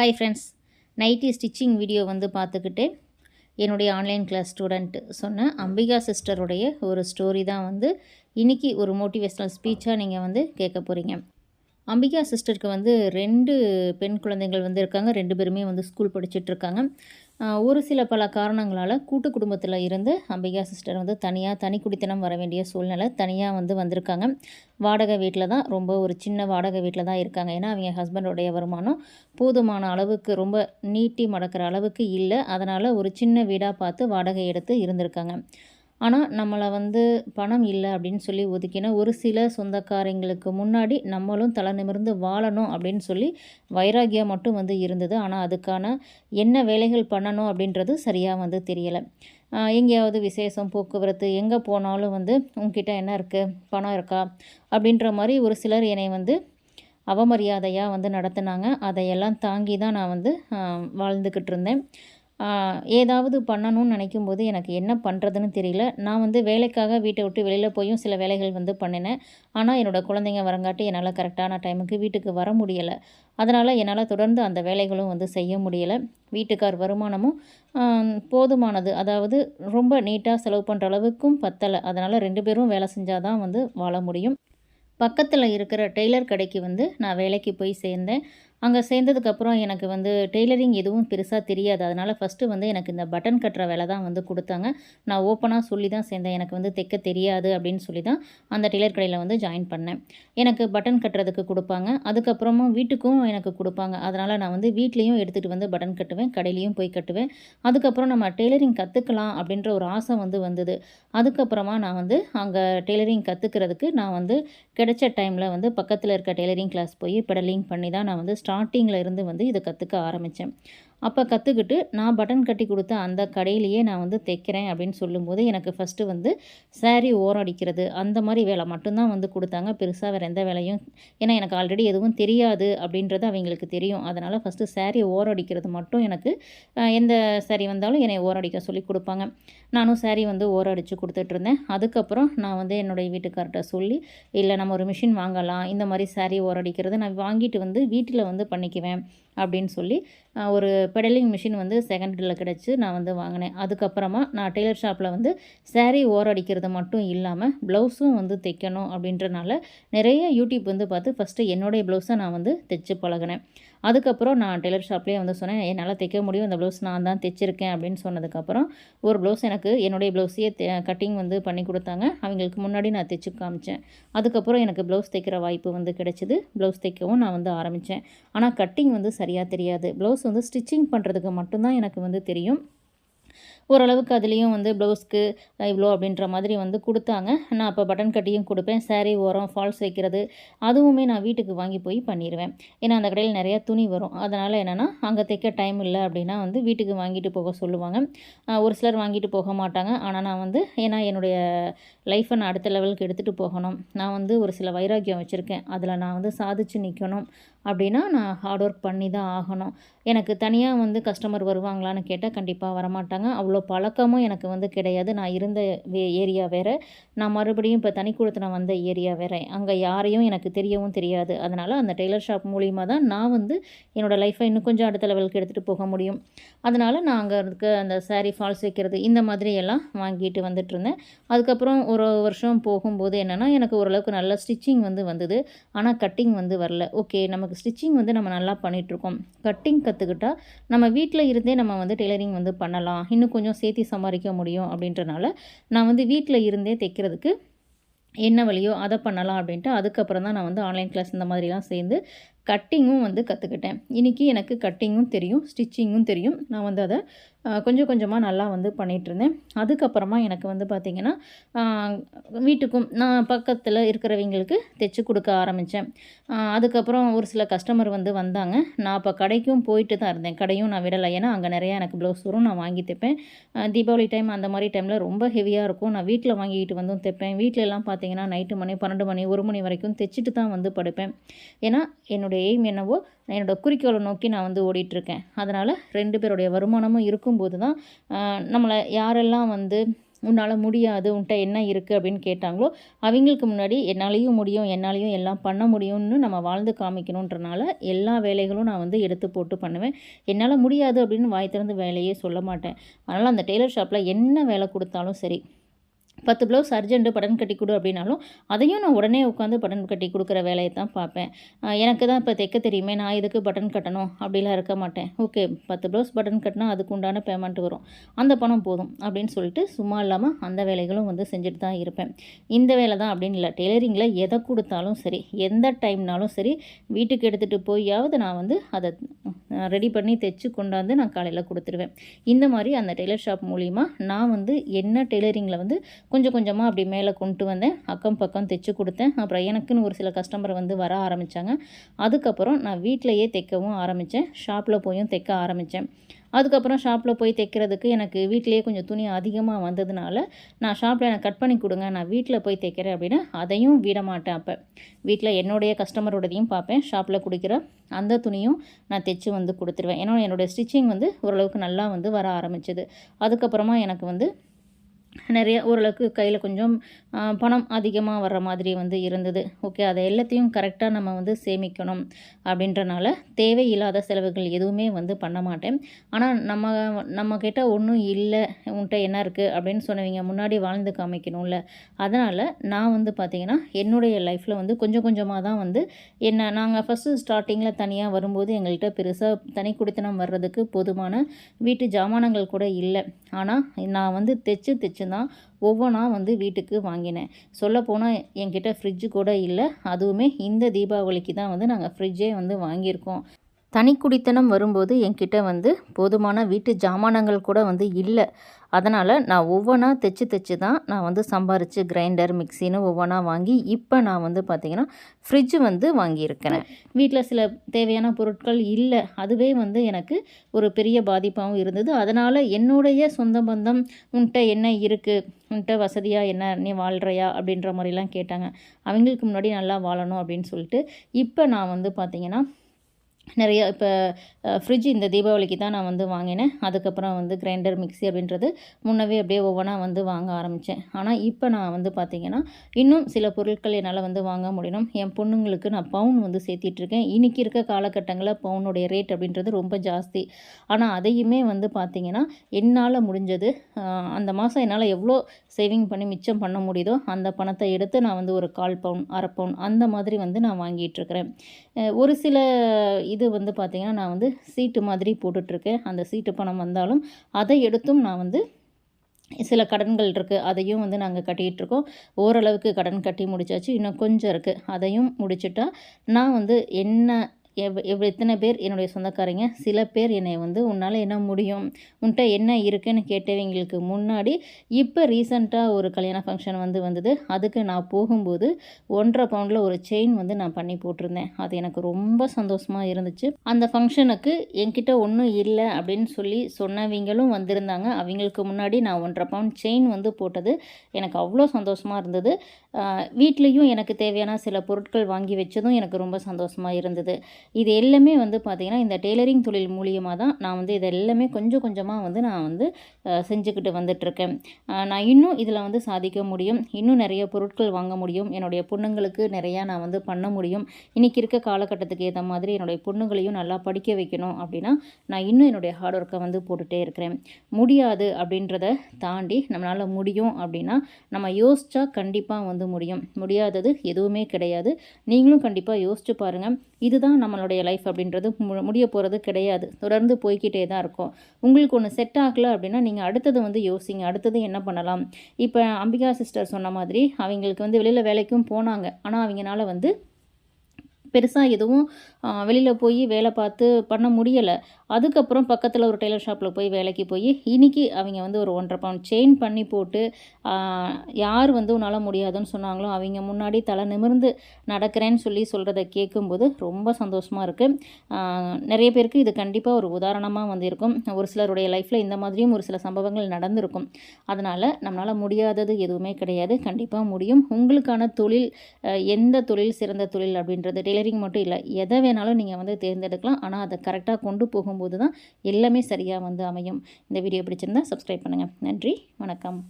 Hi friends nighty stitching video வந்து பார்த்துக்கிட்டு என்னுடைய ஆன்லைன் கிளாஸ் ஸ்டூடெண்ட்டு சொன்ன அம்பிகா சிஸ்டருடைய ஒரு ஸ்டோரி தான் வந்து இன்றைக்கி ஒரு மோட்டிவேஷ்னல் ஸ்பீச்சாக நீங்கள் வந்து கேட்க போகிறீங்க அம்பிகா சிஸ்டருக்கு வந்து ரெண்டு பெண் குழந்தைகள் வந்து இருக்காங்க. ரெண்டு பேருமே வந்து ஸ்கூல் படிச்சுட்ருக்காங்க ஒரு சில பல காரணங்களால் கூட்டு குடும்பத்தில் இருந்து அம்பிகா சிஸ்டர் வந்து தனியாக தனி குடித்தனம் வர வேண்டிய சூழ்நிலை தனியாக வந்து வந்திருக்காங்க. வாடகை வீட்டில் தான் ரொம்ப ஒரு சின்ன வாடகை வீட்டில் தான் இருக்காங்க. ஏன்னா அவங்க ஹஸ்பண்டோடைய வருமானம் போதுமான அளவுக்கு ரொம்ப நீட்டி மடக்கிற அளவுக்கு இல்லை. அதனால் ஒரு சின்ன வீடாக பார்த்து வாடகை எடுத்து இருந்திருக்காங்க. ஆனால் நம்மளை வந்து பணம் இல்லை அப்படின்னு சொல்லி ஒதுக்கின ஒரு சில சொந்தக்காரங்களுக்கு முன்னாடி நம்மளும் தலை நிமிர்ந்து வாழணும் அப்படின்னு சொல்லி வைராகியம் மட்டும் வந்து இருந்தது. ஆனால் அதுக்கான என்ன வேலைகள் பண்ணணும் அப்படின்றது சரியாக வந்து தெரியலை. எங்கேயாவது விசேஷம் போக்குவரத்து எங்கே போனாலும் வந்து உங்ககிட்ட என்ன இருக்குது பணம் இருக்கா? அப்படின்ற மாதிரி ஒரு சிலர் என்னை வந்து அவமரியாதையாக வந்து நடத்துனாங்க. அதையெல்லாம் தாங்கி தான் நான் வந்து வாழ்ந்துக்கிட்டு இருந்தேன். ஏதாவது பண்ணணும்னு நினைக்கும் போது எனக்கு என்ன பண்ணுறதுன்னு தெரியல. நான் வந்து வேலைக்காக வீட்டை விட்டு வெளியில் போயும் சில வேலைகள் வந்து பண்ணினேன். ஆனால் என்னோடய குழந்தைங்க வரங்காட்டி என்னால் கரெக்டான டைமுக்கு வீட்டுக்கு வர முடியலை. அதனால் என்னால் தொடர்ந்து அந்த வேலைகளும் வந்து செய்ய முடியலை. வீட்டுக்கார் வருமானமும் போதுமானது. அதாவது ரொம்ப நீட்டாக செலவு பண்ணுற அளவுக்கும் பத்தலை. அதனால் ரெண்டு பேரும் வேலை செஞ்சால் தான் வந்து வாழ முடியும். பக்கத்தில் இருக்கிற டெய்லர் கடைக்கு வந்து நான் வேலைக்கு போய் சேர்ந்தேன். அங்கே சேர்ந்ததுக்கப்புறம் எனக்கு வந்து டெய்லரிங் எதுவும் பெருசாக தெரியாது. அதனால் ஃபஸ்ட்டு வந்து எனக்கு இந்த பட்டன் கட்டுற வேலை தான் வந்து கொடுத்தாங்க. நான் ஓப்பனாக சொல்லி தான் சேர்ந்தேன். எனக்கு வந்து தைக்க தெரியாது அப்படின்னு சொல்லி தான் அந்த டெய்லர் கடையில் வந்து ஜாயின் பண்ணேன். எனக்கு பட்டன் கட்டுறதுக்கு கொடுப்பாங்க. அதுக்கப்புறமும் வீட்டுக்கும் எனக்கு கொடுப்பாங்க. அதனால் நான் வந்து வீட்லேயும் எடுத்துகிட்டு வந்து பட்டன் கட்டுவேன். கடையிலையும் போய் கட்டுவேன். அதுக்கப்புறம் நம்ம டெய்லரிங் கற்றுக்கலாம் அப்படின்ற ஒரு ஆசை வந்து வந்தது. அதுக்கப்புறமா நான் வந்து அங்கே டெய்லரிங் கற்றுக்கிறதுக்கு நான் வந்து கிடைச்ச டைமில் வந்து பக்கத்தில் இருக்க டெய்லரிங் கிளாஸ் போய் பெடலிங் பண்ணி தான் நான் வந்து ஸ்டார்டிங்கில் இருந்து வந்து இதை கற்றுக்க ஆரம்பித்தேன் அப்போ கற்றுக்கிட்டு நான் பட்டன் கட்டி கொடுத்த அந்த கடையிலேயே நான் வந்து தைக்கிறேன் அப்படின்னு சொல்லும்போது எனக்கு ஃபஸ்ட்டு வந்து சாரீ ஓரடிக்கிறது அந்த மாதிரி வேலை மட்டும்தான் வந்து கொடுத்தாங்க. பெருசாக வேறு எந்த வேலையும் ஏன்னா எனக்கு ஆல்ரெடி எதுவும் தெரியாது அப்படின்றது அவங்களுக்கு தெரியும். அதனால் ஃபஸ்ட்டு சாரீ ஓரடிக்கிறது மட்டும் எனக்கு எந்த saree வந்தாலும் என்னை ஓரடிக்க சொல்லி கொடுப்பாங்க. நானும் சாரீ வந்து ஓரடிச்சு கொடுத்துட்ருந்தேன் அதுக்கப்புறம் நான் வந்து என்னுடைய வீட்டுக்கார்ட்ட சொல்லி இல்லை நம்ம ஒரு மிஷின் வாங்கலாம். இந்த மாதிரி சாரீ ஓரடிக்கிறது நான் வாங்கிட்டு வந்து வீட்டில் வந்து பண்ணிக்குவேன். அப்படின்னு சொல்லி ஒரு பெடலிங் மிஷின் வந்து செகண்டில் கிடச்சி நான் வந்து வாங்கினேன். அதுக்கப்புறமா நான் டெய்லர் ஷாப்பில் வந்து saree ஓரடிக்கிறது மட்டும் இல்லாமல் ப்ளவுஸும் வந்து தைக்கணும் அப்படின்றனால நிறைய யூடியூப் வந்து பார்த்து ஃபஸ்ட்டு என்னுடைய ப்ளவுஸை நான் வந்து தைச்சு பழகினேன். அதுக்கப்புறம் நான் டெய்லர் ஷாப்லேயே வந்து சொன்னேன் என்னால் தைக்க முடியும் இந்த ப்ளவுஸ் நான் தான் தைச்சிருக்கேன் அப்படின்னு சொன்னதுக்கப்புறம் ஒரு ப்ளவுஸ் எனக்கு என்னுடைய ப்ளவுஸையே கட்டிங் வந்து பண்ணி கொடுத்தாங்க. அவங்களுக்கு முன்னாடி நான் தைச்சு காமிச்சேன். அதுக்கப்புறம் எனக்கு ப்ளவுஸ் தைக்கிற வாய்ப்பு வந்து கிடைச்சிது. ப்ளவுஸ் தைக்கவும் நான் வந்து ஆரம்பித்தேன் ஆனால் கட்டிங் வந்து சரியாக தெரியாது. ப்ளவுஸ் வந்து ஸ்டிச்சிங் பண்ணுறதுக்கு மட்டும்தான் எனக்கு வந்து தெரியும். ஓரளவுக்கு அதுலேயும் வந்து ப்ளவுஸ்க்கு இவ்வளோ அப்படின்ற மாதிரி வந்து கொடுத்தாங்க. நான் அப்போ பட்டன் கட்டியும் கொடுப்பேன். சேரீ ஓரம் ஃபால்ஸ் வைக்கிறது அதுவுமே நான் வீட்டுக்கு வாங்கி போய் பண்ணிடுவேன் ஏன்னா அந்த கடையில் நிறையா துணி வரும். அதனால் என்னென்னா அங்கே தைக்க டைம் இல்லை அப்படின்னா வந்து வீட்டுக்கு வாங்கிட்டு போக சொல்லுவாங்க. ஒரு சிலர் வாங்கிட்டு போக மாட்டாங்க. ஆனால் நான் வந்து ஏன்னா என்னுடைய லைஃப்பை நான் அடுத்த லெவலுக்கு எடுத்துகிட்டு போகணும். நான் வந்து ஒரு சில வைராக்கியம் வச்சுருக்கேன். அதில் நான் வந்து சாதிச்சு நிற்கணும் அப்படின்னா நான் ஹார்ட் ஒர்க் பண்ணி தான் ஆகணும். எனக்கு தனியாக வந்து கஸ்டமர் வருவாங்களான்னு கேட்டால் கண்டிப்பாக வரமாட்டாங்க. அவ்வளோ பழக்கமும் எனக்கு வந்து கிடையாது. நான் இருந்த வே ஏரியா வேறு. நான் மறுபடியும் இப்போ தனி நான் வந்த ஏரியா வேறு. அங்கே யாரையும் எனக்கு தெரியவும் தெரியாது. அதனால் அந்த டெய்லர் ஷாப் மூலியமாக தான் நான் வந்து என்னோடய லைஃப்பை இன்னும் கொஞ்சம் அடுத்த லெவலுக்கு எடுத்துகிட்டு போக முடியும். அதனால் நான் அங்கே இருக்க அந்த சாரீ ஃபால்ஸ் வைக்கிறது இந்த மாதிரி எல்லாம் வாங்கிட்டு வந்துட்டு இருந்தேன். அதுக்கப்புறம் ஒரு வருஷம் போகும்போது என்னென்னா எனக்கு ஓரளவுக்கு நல்ல ஸ்டிச்சிங் வந்து வந்தது. ஆனால் கட்டிங் வந்து வரல. ஓகே நமக்கு ஸ்டிச்சிங் வந்து நம்ம நல்லா பண்ணிகிட்ருக்கோம் கட்டிங் கற்றுக்கிட்டா நம்ம வீட்டில் இருந்தே நம்ம வந்து டெய்லரிங் வந்து பண்ணலாம். இன்னும் கொஞ்சம் கொஞ்சம் சேர்த்து சம்பாதிக்க முடியும் அப்படின்றனால நான் வந்து வீட்டில் இருந்தே தைக்கிறதுக்கு என்ன வழியோ அதை பண்ணலாம் அப்படின்ட்டு அதுக்கப்புறம் தான் நான் வந்து ஆன்லைன் கிளாஸ் இந்த மாதிரிலாம் சேர்ந்து கட்டிங்கும் வந்து கற்றுக்கிட்டேன் இன்றைக்கி எனக்கு கட்டிங்கும் தெரியும் ஸ்டிச்சிங்கும் தெரியும். நான் வந்து அதை கொஞ்சம் கொஞ்சமாக நல்லா வந்து பண்ணிகிட்ருந்தேன் அதுக்கப்புறமா எனக்கு வந்து பார்த்திங்கன்னா வீட்டுக்கும் நான் பக்கத்தில் இருக்கிறவங்களுக்கு தைச்சி கொடுக்க ஆரம்பித்தேன் அதுக்கப்புறம் ஒரு சில கஸ்டமர் வந்து வந்தாங்க. நான் அப்போ கடைக்கும் போயிட்டு தான் இருந்தேன். கடையும் நான் விடலை. ஏன்னா அங்கே நிறையா எனக்கு ப்ளவுஸ் வரும் நான் வாங்கி தைப்பேன். தீபாவளி டைம் அந்த மாதிரி டைமில் ரொம்ப ஹெவியாக இருக்கும். நான் வீட்டில் வாங்கிக்கிட்டு வந்தும் தைப்பேன். வீட்டிலலாம் பார்த்திங்கன்னா பார்த்தீங்கன்னா நைட்டு மணி பன்னெண்டு மணி ஒரு மணி வரைக்கும் தைச்சிட்டு தான் வந்து படுப்பேன். ஏன்னா என்னுடைய எய்ம் என்னவோ என்னோட குறிக்கோளை நோக்கி நான் வந்து ஓடிட்டுருக்கேன். அதனால் ரெண்டு பேருடைய வருமானமும் இருக்கும்போது தான் நம்மளை யாரெல்லாம் வந்து உன்னால் முடியாது உன்கிட்ட என்ன இருக்குது அப்படின்னு கேட்டாங்களோ அவங்களுக்கு முன்னாடி என்னாலேயும் முடியும் என்னாலேயும் எல்லாம் பண்ண முடியும்னு நம்ம வாழ்ந்து காமிக்கணுன்றனால எல்லா வேலைகளும் நான் வந்து எடுத்து போட்டு பண்ணுவேன். என்னால் முடியாது அப்படின்னு வாய் திறந்து வேலையே சொல்ல மாட்டேன். அதனால் அந்த டெய்லர் ஷாப்பில் என்ன வேலை கொடுத்தாலும் சரி பத்து ப்ளவுஸ் அர்ஜென்ட்டு படன் கட்டி கொடு அப்படின்னாலும் அதையும் நான் உடனே உட்காந்து படன் கட்டி கொடுக்குற வேலையை தான் பார்ப்பேன். எனக்கு தான் இப்போ தைக்க தெரியுமே நான் இதுக்கு பட்டன் கட்டணும்? அப்படிலாம் இருக்க மாட்டேன். ஓகே பத்து ப்ளவுஸ் பட்டன் கட்டினா அதுக்கு உண்டான பேமெண்ட் வரும். அந்த பணம் போதும் அப்படின்னு சொல்லிட்டு சும்மா இல்லாமல் அந்த வேலைகளும் வந்து செஞ்சுட்டு தான் இருப்பேன். இந்த வேலை தான் அப்படின்னு இல்லை டெய்லரிங்கில் எதை கொடுத்தாலும் சரி எந்த டைம்னாலும் சரி வீட்டுக்கு எடுத்துகிட்டு போயாவது நான் வந்து அதை ரெடி பண்ணி தைச்சு கொண்டாந்து நான் காலையில் கொடுத்துருவேன். இந்த மாதிரி அந்த டெய்லர் ஷாப் மூலிமா நான் வந்து என்ன டெய்லரிங்கில் வந்து கொஞ்சம் கொஞ்சமாக அப்படி மேலே கொண்டு வந்தேன் அக்கம் பக்கம் தைச்சி கொடுத்தேன். அப்புறம் எனக்குன்னு ஒரு சில கஸ்டமர் வந்து வர ஆரம்பித்தாங்க அதுக்கப்புறம் நான் வீட்டிலையே தைக்கவும் ஆரம்பித்தேன் ஷாப்பில் போயும் தைக்க ஆரம்பித்தேன் அதுக்கப்புறம் ஷாப்பில் போய் தைக்கிறதுக்கு எனக்கு வீட்டிலேயே கொஞ்சம் துணி அதிகமாக வந்ததுனால நான் ஷாப்பில் எனக்கு கட் பண்ணி கொடுங்க நான் வீட்டில் போய் தைக்கிறேன் அப்படின்னு அதையும் விட மாட்டேன் அப்போ. வீட்டில் என்னுடைய கஸ்டமரோடதையும் பார்ப்பேன். ஷாப்பில் கொடுக்குற அந்த துணியும் நான் தைச்சி வந்து கொடுத்துருவேன். ஏன்னா என்னோடய ஸ்டிச்சிங் வந்து ஓரளவுக்கு நல்லா வந்து வர ஆரம்பிச்சது. அதுக்கப்புறமா எனக்கு வந்து நிறைய ஓரளவுக்கு கையில் கொஞ்சம் பணம் அதிகமாக வர்ற மாதிரி வந்து இருந்தது. ஓகே அதை எல்லாத்தையும் கரெக்டாக நம்ம வந்து சேமிக்கணும் அப்படின்றனால தேவையில்லாத செலவுகள் எதுவுமே வந்து பண்ண மாட்டேன். ஆனால் நம்ம நம்மக்கிட்ட ஒன்றும் இல்லை உன்கிட்ட என்ன இருக்குது அப்படின்னு சொன்னவங்க முன்னாடி வாழ்ந்து காமிக்கணும்ல. அதனால் நான் வந்து பார்த்திங்கன்னா என்னுடைய லைஃப்பில் வந்து கொஞ்சம் கொஞ்சமாக தான் வந்து என்ன நாங்கள் ஃபஸ்ட்டு ஸ்டார்டிங்கில் தனியாக வரும்போது எங்கள்கிட்ட பெருசாக தனி குடித்தனம் வர்றதுக்கு போதுமான வீட்டு ஜாமானங்கள் கூட இல்லை. ஆனால் நான் வந்து தைச்சு தைச்சு தான் ஒவ்வொன்றா வந்து வீட்டுக்கு வாங்கினேன். சொல்லப்போனால் என்கிட்ட ஃப்ரிட்ஜு கூட இல்லை. அதுவுமே இந்த தீபாவளிக்கு தான் வந்து நாங்கள் ஃப்ரிட்ஜே வந்து வாங்கியிருக்கோம். தனி குடித்தனம் வரும்போது என்கிட்ட வந்து போதுமான வீட்டு ஜாமானங்கள் கூட வந்து இல்லை. அதனால் நான் ஒவ்வொன்றா தைச்சி தைச்சி தான் நான் வந்து சம்பாரித்து கிரைண்டர் மிக்சின்னு ஒவ்வொன்றா வாங்கி இப்போ நான் வந்து பார்த்திங்கன்னா ஃப்ரிட்ஜு வந்து வாங்கியிருக்கிறேன். வீட்டில் சில தேவையான பொருட்கள் இல்லை. அதுவே வந்து எனக்கு ஒரு பெரிய பாதிப்பாகவும் இருந்தது. அதனால் என்னுடைய சொந்த பந்தம் உன்கிட்ட என்ன இருக்குது உன்கிட்ட வசதியாக என்ன? நீ வாழ்கிறையா அப்படின்ற மாதிரிலாம் கேட்டாங்க. அவங்களுக்கு முன்னாடி நல்லா வாழணும் அப்படின்னு சொல்லிட்டு இப்போ நான் வந்து பார்த்திங்கன்னா நிறைய இப்போ ஃப்ரிட்ஜ் இந்த தீபாவளிக்கு தான் நான் வந்து வாங்கினேன். அதுக்கப்புறம் வந்து கிரைண்டர் மிக்சி அப்படின்றது முன்னவே அப்படியே ஒவ்வொன்றா வந்து வாங்க ஆரம்பித்தேன் ஆனால் இப்போ நான் வந்து பார்த்திங்கன்னா இன்னும் சில பொருட்கள் என்னால் வந்து வாங்க முடியணும். என் பொண்ணுங்களுக்கு நான் பவுன் வந்து சேர்த்திட்ருக்கேன் இன்றைக்கி இருக்க காலகட்டங்களில் பவுனுடைய ரேட் அப்படின்றது ரொம்ப ஜாஸ்தி. ஆனால் அதையுமே வந்து பார்த்திங்கன்னா என்னால் முடிஞ்சது அந்த மாதம் என்னால் எவ்வளோ சேவிங் பண்ணி மிச்சம் பண்ண முடியுதோ அந்த பணத்தை எடுத்து நான் வந்து ஒரு கால் பவுன் அரை பவுன் அந்த மாதிரி வந்து நான் வாங்கிட்டுருக்கிறேன். ஒரு சில இது இது வந்து பார்த்திங்கன்னா நான் வந்து சீட்டு மாதிரி போட்டுட்ருக்கேன். அந்த சீட்டு பணம் வந்தாலும் அதை எடுத்தும் நான் வந்து சில கடன்கள் இருக்குது அதையும் வந்து நாங்கள் கட்டிகிட்ருக்கோம் ஓரளவுக்கு கடன் கட்டி முடிச்சாச்சு. இன்னும் கொஞ்சம் இருக்குது அதையும் முடிச்சுட்டா நான் வந்து என்ன எவ் எவ் எத்தனை பேர் என்னுடைய சொந்தக்காரங்க? சில பேர் என்னை வந்து உன்னால் என்ன முடியும்? உன்கிட்ட என்ன இருக்குன்னு கேட்டவங்களுக்கு முன்னாடி இப்போ ரீசண்டாக ஒரு கல்யாண ஃபங்க்ஷன் வந்து வந்தது. அதுக்கு நான் போகும்போது ஒன்றரை பவுண்டில் ஒரு செயின் வந்து நான் பண்ணி போட்டிருந்தேன். அது எனக்கு ரொம்ப சந்தோஷமாக இருந்துச்சு. அந்த ஃபங்க்ஷனுக்கு என்கிட்ட ஒன்றும் இல்லை அப்படின்னு சொல்லி சொன்னவங்களும் வந்திருந்தாங்க. அவங்களுக்கு முன்னாடி நான் ஒன்றரை பவுண்ட் செயின் வந்து போட்டது எனக்கு அவ்வளோ சந்தோஷமாக இருந்தது. வீட்லேயும் எனக்கு தேவையான சில பொருட்கள் வாங்கி வச்சதும் எனக்கு ரொம்ப சந்தோஷமாக இருந்தது. இது எல்லாமே வந்து பார்த்திங்கன்னா இந்த டெய்லரிங் தொழில் மூலியமாக தான் நான் வந்து இது எல்லாமே கொஞ்சம் கொஞ்சமாக வந்து நான் வந்து செஞ்சுக்கிட்டு வந்துட்டுருக்கேன். நான் இன்னும் இதில் வந்து சாதிக்க முடியும். இன்னும் நிறைய பொருட்கள் வாங்க முடியும். என்னுடைய பொண்ணுங்களுக்கு நிறையா நான் வந்து பண்ண முடியும். இன்றைக்கி இருக்க காலகட்டத்துக்கு ஏற்ற மாதிரி என்னுடைய பொண்ணுங்களையும் நல்லா படிக்க வைக்கணும் அப்படின்னா நான் இன்னும் என்னுடைய ஹார்ட் ஒர்க்கை வந்து போட்டுகிட்டே இருக்கிறேன். முடியாது அப்படின்றத தாண்டி நம்மளால் முடியும் அப்படின்னா நம்ம யோசிச்சா கண்டிப்பாக வந்து முடியும். முடியாதது எதுவுமே கிடையாது. நீங்களும் கண்டிப்பாக யோசிச்சு பாருங்கள் இதுதான் நம்மளுடைய லைஃப் அப்படின்றது. முடிய போகிறது கிடையாது. தொடர்ந்து போய்கிட்டே தான் இருக்கும். உங்களுக்கு ஒன்று செட் ஆகலை அப்படின்னா நீங்கள் அடுத்தது வந்து யோசிங்க. அடுத்தது என்ன பண்ணலாம்? இப்போ அம்பிகா சிஸ்டர் சொன்ன மாதிரி அவங்களுக்கு வந்து வெளியில் வேலைக்கும் போனாங்க. ஆனால் அவங்களால வந்து பெருசாக எதுவும் வெளியில் போய் வேலை பார்த்து பண்ண முடியலை. அதுக்கப்புறம் பக்கத்தில் ஒரு டெய்லர் ஷாப்பில் போய் வேலைக்கு போய் இன்றைக்கி அவங்க வந்து ஒரு ஒன்றரை பவுண்ட் செயின் பண்ணி போட்டு யார் வந்து உன்னால் முடியாதுன்னு சொன்னாங்களோ அவங்க முன்னாடி தலை நிமிர்ந்து நடக்கிறேன்னு சொல்லி சொல்கிறத கேட்கும்போது ரொம்ப சந்தோஷமாக இருக்குது நிறைய பேருக்கு இது கண்டிப்பாக ஒரு உதாரணமாக வந்து இருக்கும் ஒரு சிலருடைய லைஃப்பில் இந்த மாதிரியும் ஒரு சில சம்பவங்கள் நடந்திருக்கும். அதனால் நம்மளால் முடியாதது எதுவுமே கிடையாது. கண்டிப்பாக முடியும். உங்களுக்கான தொழில் எந்த தொழில் சிறந்த தொழில் அப்படின்றது டெய்லரிங் மட்டும் இல்லை எதை வேணாலும் நீங்கள் வந்து தேர்ந்தெடுக்கலாம். ஆனால் அதை கரெக்டாக கொண்டு போகும்போது தான் எல்லாமே சரியாக வந்து அமையும். இந்த வீடியோ பிடிச்சிருந்தா சப்ஸ்கிரைப் பண்ணுங்கள் நன்றி வணக்கம்.